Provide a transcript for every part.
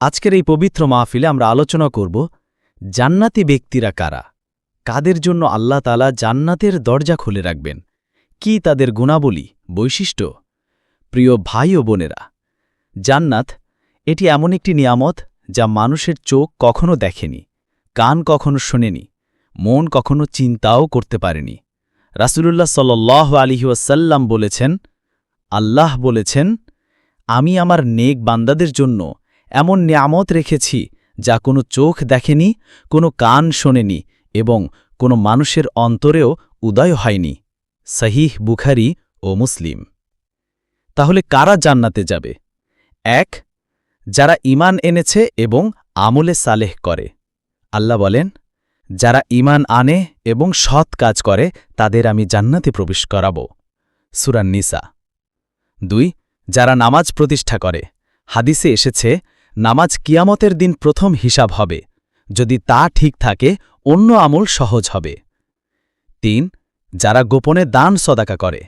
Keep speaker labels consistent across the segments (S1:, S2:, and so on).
S1: আজকের এই পবিত্র মাহফিলে আমরা আলোচনা করব, জান্নাতি ব্যক্তিরা কারা? কাদের জন্য আল্লাহ তালা জান্নাতের দরজা খুলে রাখবেন? কি তাদের গুণাবলী, বৈশিষ্ট্য? প্রিয় ভাই ও বোনেরা, জান্নাত এটি এমন একটি নিয়ামত যা মানুষের চোখ কখনো দেখেনি, কান কখনো শোনেনি, মন কখনো চিন্তাও করতে পারেনি। রাসূলুল্লাহ সাল্লাহ আলিহাসাল্লাম বলেছেন, আল্লাহ বলেছেন, আমি আমার নেক বান্দাদের জন্য এমন নিয়ামত রেখেছি যা কোনো চোখ দেখেনি, কোনো কান শোনেনি এবং কোনো মানুষের অন্তরেও উদয় হয়নি। সহিহ বুখারি ও মুসলিম। তাহলে কারা জান্নাতে যাবে? এক, যারা ঈমান এনেছে এবং আমলে সালেহ করে। আল্লাহ বলেন, যারা ঈমান আনে এবং সৎ কাজ করে, তাদের আমি জান্নাতে প্রবেশ করাব। সুরান নিসা। দুই, যারা নামাজ প্রতিষ্ঠা করে। হাদিসে এসেছে নামাজ কিয়ামতের দিন প্রথম হিসাব হবে। যদি তা ঠিক থাকে, অন্য আমল সহজ হবে। তিন, যারা গোপনে দান সদাকা করে।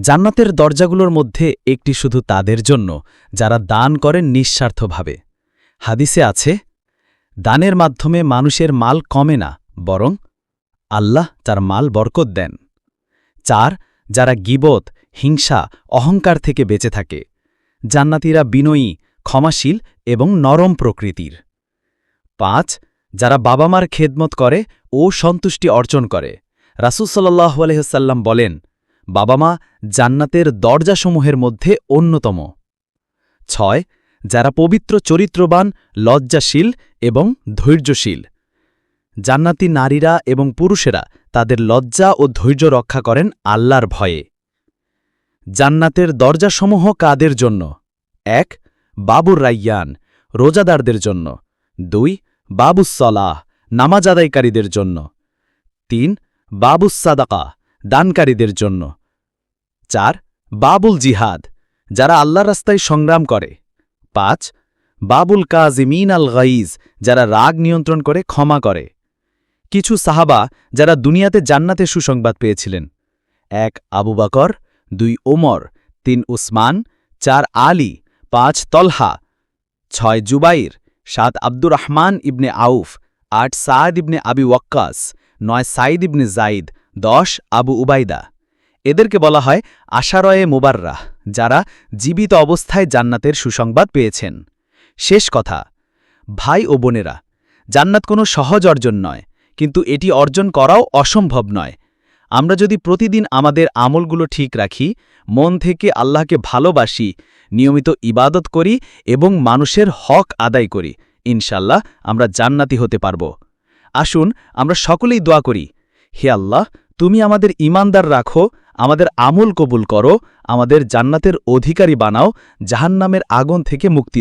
S1: জান্নাতের দরজাগুলোর মধ্যে একটি শুধু তাদের জন্য, যারা দান করেন নিঃস্বার্থভাবে। হাদিসে আছে, দানের মাধ্যমে মানুষের মাল কমে না, বরং আল্লাহ তার মাল বরকত দেন। চার, যারা গিবত, হিংসা, অহংকার থেকে বেঁচে থাকে। জান্নাতীরা বিনয়ী ক্ষমাশীল এবং নরম প্রকৃতির। পাঁচ, যারা বাবা মার খেদমত করে ও সন্তুষ্টি অর্জন করে। রাসুসাল্লাহ আলহ্লাম বলেন বাবা মা জান্নাতের দরজাসমূহের মধ্যে অন্যতম। ছয়, যারা পবিত্র চরিত্রবান, লজ্জাশীল এবং ধৈর্যশীল। জান্নাতি নারীরা এবং পুরুষেরা তাদের লজ্জা ও ধৈর্য রক্ষা করেন আল্লাহর ভয়ে। জান্নাতের দরজাসমূহ কাদের জন্য? এক বাবুর রাইয়ান, রোজাদারদের জন্য। দুই বাবুসলাহ নামাজ আদায়কারীদের জন্য। তিন বাবুসাদাকা দানকারীদের জন্য। চার বাবুল জিহাদ যারা আল্লাহ রাস্তায় সংগ্রাম করে। পাঁচ বাবুল কাজিমিন আল গাইজ যারা রাগ নিয়ন্ত্রণ করে, ক্ষমা করে। কিছু সাহাবা, যারা দুনিয়াতে জান্নাতে সুসংবাদ পেয়েছিলেন। এক, আবু বাকর, দুই, ওমর, তিন, উসমান, চার, আলী পাঁচ তলহা, ছয় জুবাইর, সাত আব্দুর রহমান ইবনে আউফ, আট সাদ ইবনে আবি ওয়াক্কাস, নয় সাইদ ইবনে জাইদ দশ আবু উবাইদা। এদেরকে বলা হয় আশারয়ে মুবাররাহ, যারা জীবিত অবস্থায় জান্নাতের সুসংবাদ পেয়েছেন। শেষ কথা, ভাই ও বোনেরা, জান্নাত কোনো সহজ অর্জন নয়, কিন্তু এটি অর্জন করাও অসম্ভব নয়। আমরা যদি প্রতিদিন আমাদের আমলগুলো ঠিক রাখি, মন থেকে আল্লাহকে ভালোবাসি, নিয়মিত ইবাদত করি এবং মানুষের হক আদায় করি ইনশাল্লাহ আমরা জান্নাতি হতে পারব। আসুন, আমরা সকলেই দোয়া করি, হে আল্লাহ, তুমি আমাদের ইমানদার রাখো, আমাদের আমল কবুল করো, আমাদের জান্নাতের অধিকারী বানাও, জাহান্নামের আগুন থেকে মুক্তি